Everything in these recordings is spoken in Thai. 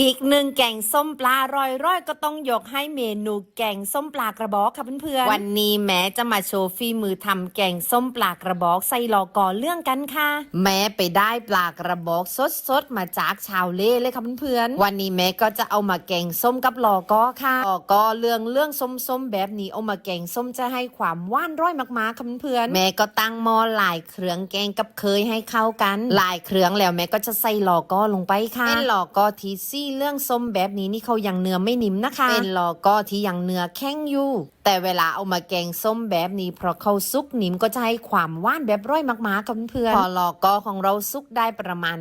อีกหนึ่งแกงส้มปลาร่อยร้อยๆก็ต้องยกให้เมนูแกงส้มปลากระบอกค่ะเพื่อนๆ วันนี้แม้จะมาโชว์ฝีมือทำแกงส้มปลากระบอกใส่ลอกอเรื่องกันค่ะ แม้ไปได้ปลากระบอกสดๆมาจากชาวเล่เลยค่ะเพื่อนๆ วันนี้แม่ก็จะเอามาแกงส้มกับลอกอค่ะลอกอเรื่องเรื่องส้มๆแบบนี้เอามาแกงส้มจะให้ความหว่านร้อยมากๆค่ะเพื่อนๆ แม่ก็ตั้งหม้อหลายเครื่องแกงกับเคยให้เข้ากันหลายเครื่องแล้วแม่ก็จะใส่ลอกอลงไปค่ะเป็นลอกอทีซี่เรื่องส้มแบบนี้นี่เขายังเนื้อไม่นิ่มนะคะ เป็นลอกอที่ยังเนื้อแข็งอยู่ แต่เวลาเอามาแกงส้มแบบนี้เพราะเขาซุกนิ่มก็จะให้ความหว่านแบบร้อยมากๆค่ะเพื่อนๆพอลอกอของเราซุกได้ประมาณ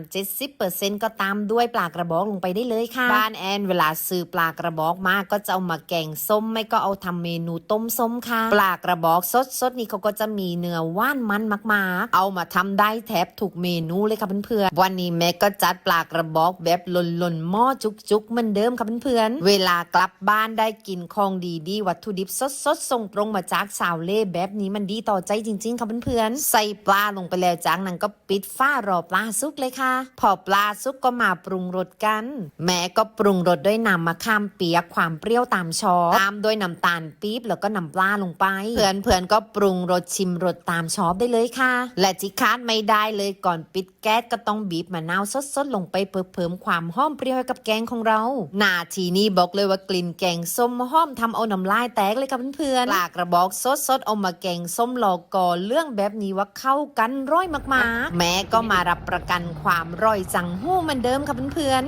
70%ก็ตามด้วยปลากระบอกลงไปได้เลยค่ะ บ้านแอนเวลาซื้อปลากระบอกมากก็จะเอามาแกงส้มไม่ก็เอาทำเมนูต้มส้มค่ะ ปลากระบอกสดสดๆนี่เขาก็จะมีเนื้อว่านมันมากๆ เอามาทำได้แทบทุกเมนูเลยค่ะเพื่อนๆวันนี้แม่ก็จัดปลากระบอกแบบหล่นๆหม้อจุกๆเหมือนเดิมค่ะเพื่อนๆเวลากลับบ้านได้กินของดีๆวัตถุดิบสดๆส่งตรงมาจากสาวเล่แบบนี้มันดีต่อใจจริงๆค่ะเพื่อนๆใส่ปลาลงไปแล้วจากนั้นก็ปิดฝ้ารอปลาสุกเลยค่ะ พอปลาสุกก็มาปรุงรสกัน แม่ก็ปรุงรสด้วยน้ำมะขามเปียกความเปรี้ยวตามชอบตามด้วยน้ำตาลปี๊บแล้วก็น้ำปลาลงไป เพื่อนๆก็ปรุงรสชิมรสตามชอบได้เลยค่ะ และที่คาดไม่ได้เลยก่อนปิดแก๊สก็ต้องบีบมะนาวสดๆลงไปเพื่อเพิ่มความหอมเปรี้ยวให้กับแกงของเรา นาทีนี้บอกเลยว่ากลิ่นแกงส้มหอมทำเอาน้ำลายแตกเลยค่ะเพื่อนๆปลากระบอกสดๆเอามาแกงส้มหลอกกอเรื่องแบบนี้ว่าเข้ากันร้อยมากๆ แม้ก็มารับประกันความร่อยจังหู้เหมือนเดิมค่ะเพื่อน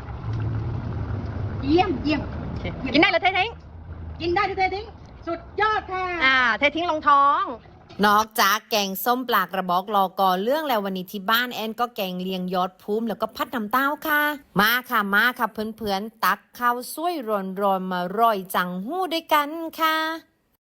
ๆเยี่ยมเยี่ยมกินได้เลยเททิ้งกินได้ทุกเททิ้งสุดยอดค่ะอ่าเททิ้งลงท้อง นอกจากแกงส้มปลากระบอกรอกอเรื่องแล้ววันนี้ที่บ้านแอนก็แกงเลียงยอดพูมแล้วก็พัดน้ำเต้าค่ะ มาค่ะมาค่ะเพื่อนๆตักข้าวสวยร้อนๆมาร่อยจังหู้ด้วยกันค่ะ